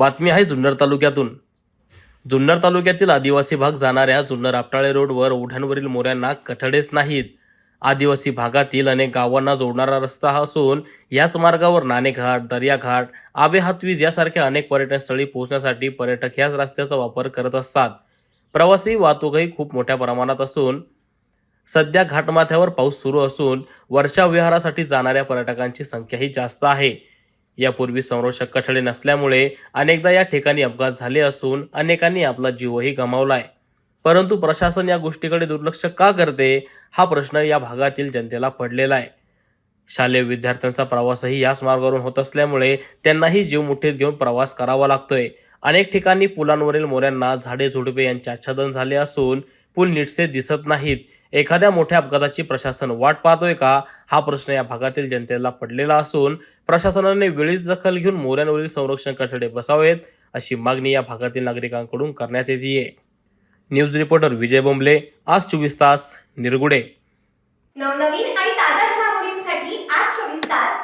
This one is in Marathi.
बातमी आहे जुन्नर तालुक्यातून. जुन्नर तालुक्यातील आदिवासी भाग जाणाऱ्या जुन्नर आपटाळे रोडवर ओढ्यांवरील मोऱ्यांना कठडेच नाहीत. आदिवासी भागातील अनेक गावांना जोडणारा रस्ता हा असून याच मार्गावर नाणेघाट दर्याघाट आबे हातवीज यासारख्या अनेक पर्यटनस्थळी पोहोचण्यासाठी पर्यटक ह्याच रस्त्याचा वापर करत असतात. प्रवासी वाहतूकही खूप मोठ्या प्रमाणात असून सध्या घाटमाथ्यावर पाऊस सुरू असून वर्षा विहारासाठी जाणाऱ्या पर्यटकांची संख्याही जास्त आहे. यापूर्वी संरक्षक कठडे नसल्यामुळे अनेकदा या ठिकाणी अपघात झाले असून अनेकांनी आपला जीवही गमावलाय. परंतु प्रशासन या गोष्टीकडे दुर्लक्ष का करते? हा प्रश्न या भागातील जनतेला पडलेला आहे. शालेय विद्यार्थ्यांचा प्रवासही याच मार्गावरून होत असल्यामुळे त्यांनाही जीव मुठीत घेऊन प्रवास करावा लागतोय. अनेक ठिकाणी पुलांवरील मोऱ्यांना झाडे झुडपे यांचे आच्छादन झाले असून पूल नीटसे दिसत नाहीत. एखाद्या मोठ्या अपघाताची प्रशासन वाट पाहतोय का? हा प्रश्न या भागातील जनतेला पडलेला असून प्रशासनाने वेळीच दखल घेऊन मोऱ्यांवरील संरक्षण कठडे बसावेत अशी मागणी या भागातील नागरिकांकडून करण्यात येते न्यूज रिपोर्टर विजय बोंबले आज चोवीस तास निरगुडे. नवनवीन आणि ताज्या घडामोडींसाठी आज चोवीस तास